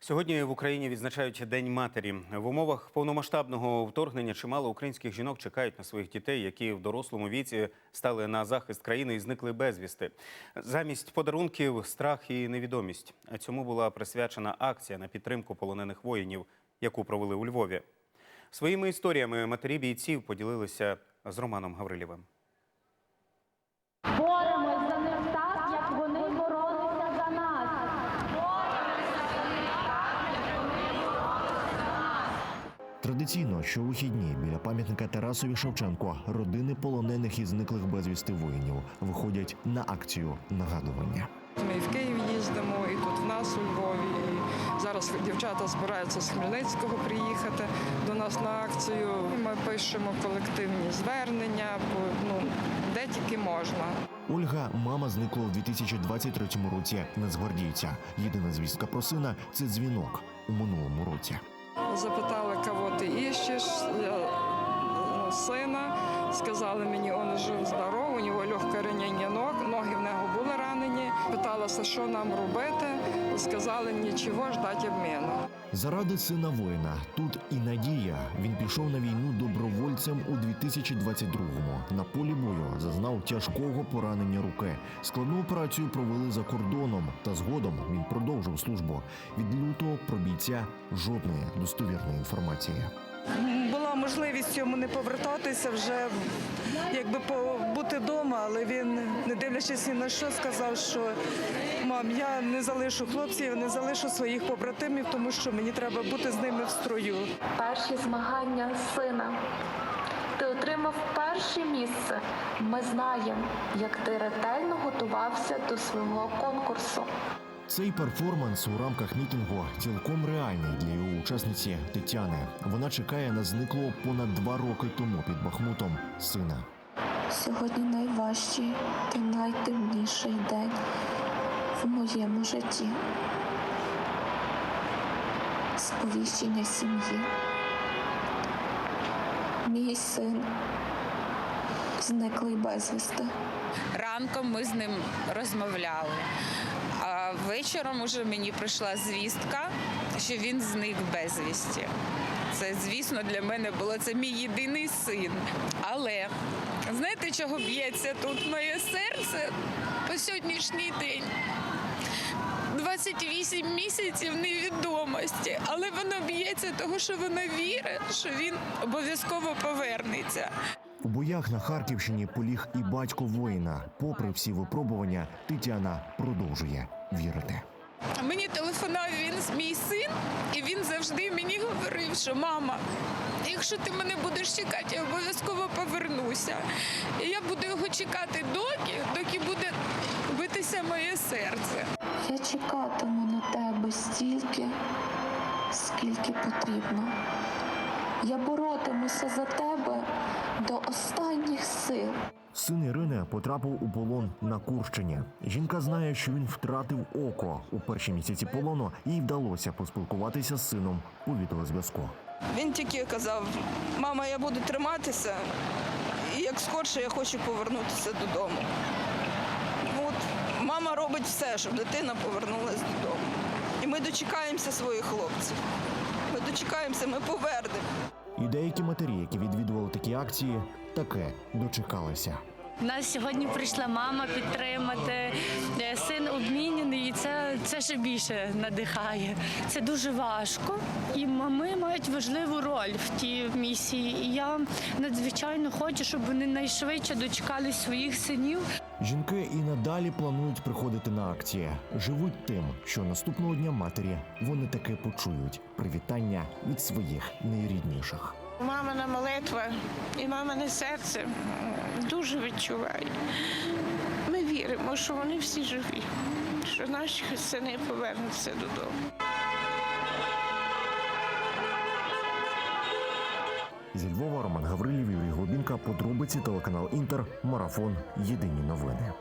Сьогодні в Україні відзначають День матері. В умовах повномасштабного вторгнення чимало українських жінок чекають на своїх дітей, які в дорослому віці стали на захист країни і зникли безвісти. Замість подарунків страх і невідомість. Цьому була присвячена акція на підтримку полонених воїнів, яку провели у Львові. Своїми історіями матері бійців поділилися з Романом Гаврилєвим. Боремось за них так, як вони боролися за нас. Традиційно щовихідні біля пам'ятника Тарасові Шевченко родини полонених і зниклих безвісти воїнів виходять на акцію нагадування. Ми і в Київ їздимо, і тут в нас у Львові. І зараз дівчата збираються з Хмельницького приїхати до нас на акцію. Ми пишемо колективні звернення, бо, ну, де тільки можна. Ольга, мама зникла у 2023 році нацгвардійця. Єдина звістка про сина це дзвінок у минулому році. Запитали, кого ти іщеш. Ну, сина. Сказали мені, він жив здоров, у нього легке ранення ног, ноги в нього були ранені. Питалася, що нам робити. Сказали, нічого, ждать обміну. Заради сина воїна тут і надія. Він пішов на війну добровольцем у 2022-му. На полі бою зазнав тяжкого поранення руки. Складну операцію провели за кордоном, та згодом він продовжив службу. Від лютого про бійця жодної достовірної інформації. Була можливість йому не повертатися вже якби побути вдома, але він, не дивлячись ні на що, сказав, що мам, я не залишу хлопців, не залишу своїх побратимів, тому що мені треба бути з ними в строю. Перші змагання сина. Ти отримав перше місце. Ми знаємо, як ти ретельно готувався до свого конкурсу. Цей перформанс у рамках мітингу цілком реальний для його учасниці Тетяни. Вона чекає на зниклого понад два роки тому під Бахмутом сина. Сьогодні найважчий та найтемніший день в моєму житті. Сповіщення сім'ї. Мій син зниклий безвісти. Ранком ми з ним розмовляли. А вечором уже мені прийшла звістка, що він зник безвісті. Це, звісно, для мене було це мій єдиний син. Але знаєте, чого б'ється тут моє серце по сьогоднішній день? 28 місяців невідомості, але воно б'ється, того що воно вірить, що він обов'язково повернеться. У боях на Харківщині поліг і батько воїна. Попри всі випробування, Тетяна продовжує вірити. Мені телефонував він мій син, і він завжди мені говорив, що мама, якщо ти мене будеш чекати, я обов'язково повернуся. І я буду його чекати доки, доки буде битися моє серце. Я чекатиму на тебе стільки, скільки потрібно. Я боротимуся за тебе до останніх сил. Син Ірини потрапив у полон на Курщині. Жінка знає, що він втратив око у перші місяці полону. Їй вдалося поспілкуватися з сином у відеозв'язку. Він тільки казав: мама, я буду триматися, і як скорше я хочу повернутися додому. От мама робить все, щоб дитина повернулася додому. І ми дочекаємося своїх хлопців. Ми дочекаємося, ми повернемо. І деякі матері, які відвідували такі акції, таке дочекалися. Нас сьогодні прийшла мама підтримати. Е, Син обмінений, і це, це ще більше надихає. Це дуже важко. І мами мають важливу роль в тій місії. І я надзвичайно хочу, щоб вони найшвидше дочекали своїх синів. Жінки і надалі планують приходити на акції. Живуть тим, що наступного дня матері вони таки почують привітання від своїх найрідніших. Мамина молитва і мамине серце дуже відчуває. Ми віримо, що вони всі живі, що наші сини повернуться додому. Зі Львова Роман Гаврилів, Юрій Глубінка, подробиці телеканал Інтер, Марафон. Єдині новини.